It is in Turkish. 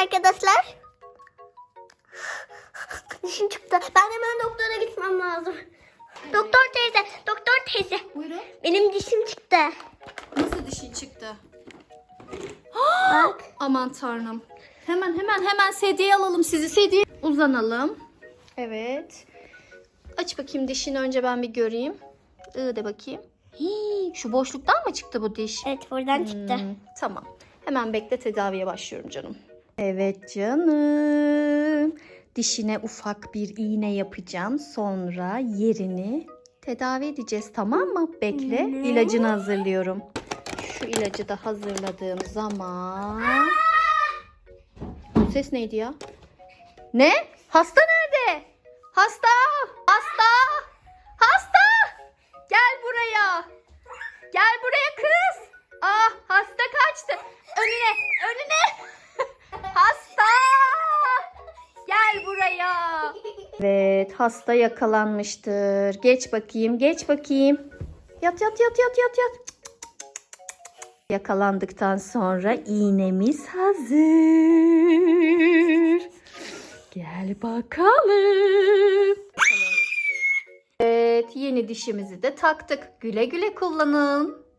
arkadaşlar. Dişim çıktı. Ben hemen doktora gitmem lazım. Doktor teyze, doktor teyze. Buyurun. Benim dişim çıktı. Nasıl dişin çıktı? Bak. Aman tanrım. Hemen hemen hemen sedyeye alalım sizi. Sedyeye uzanalım. Evet. Aç bakayım dişini önce ben bir göreyim. I de bakayım. Hii, şu boşluktan mı çıktı bu diş? Evet buradan çıktı. Hmm, tamam. Hemen bekle tedaviye başlıyorum canım. Evet canım. Dişine ufak bir iğne yapacağım. Sonra yerini tedavi edeceğiz tamam mı? Bekle. İlacını hazırlıyorum. Şu ilacı da hazırladığım zaman... Bu ses neydi ya? Ne? Hasta nerede? Hasta! Hasta! Hasta! Gel buraya. Gel buraya kız. Evet, hasta yakalanmıştır. Geç bakayım, geç bakayım. Yat yat yat yat yat yat. Yakalandıktan sonra iğnemiz hazır. Gel bakalım. Evet, yeni dişimizi de taktık. Güle güle kullanın.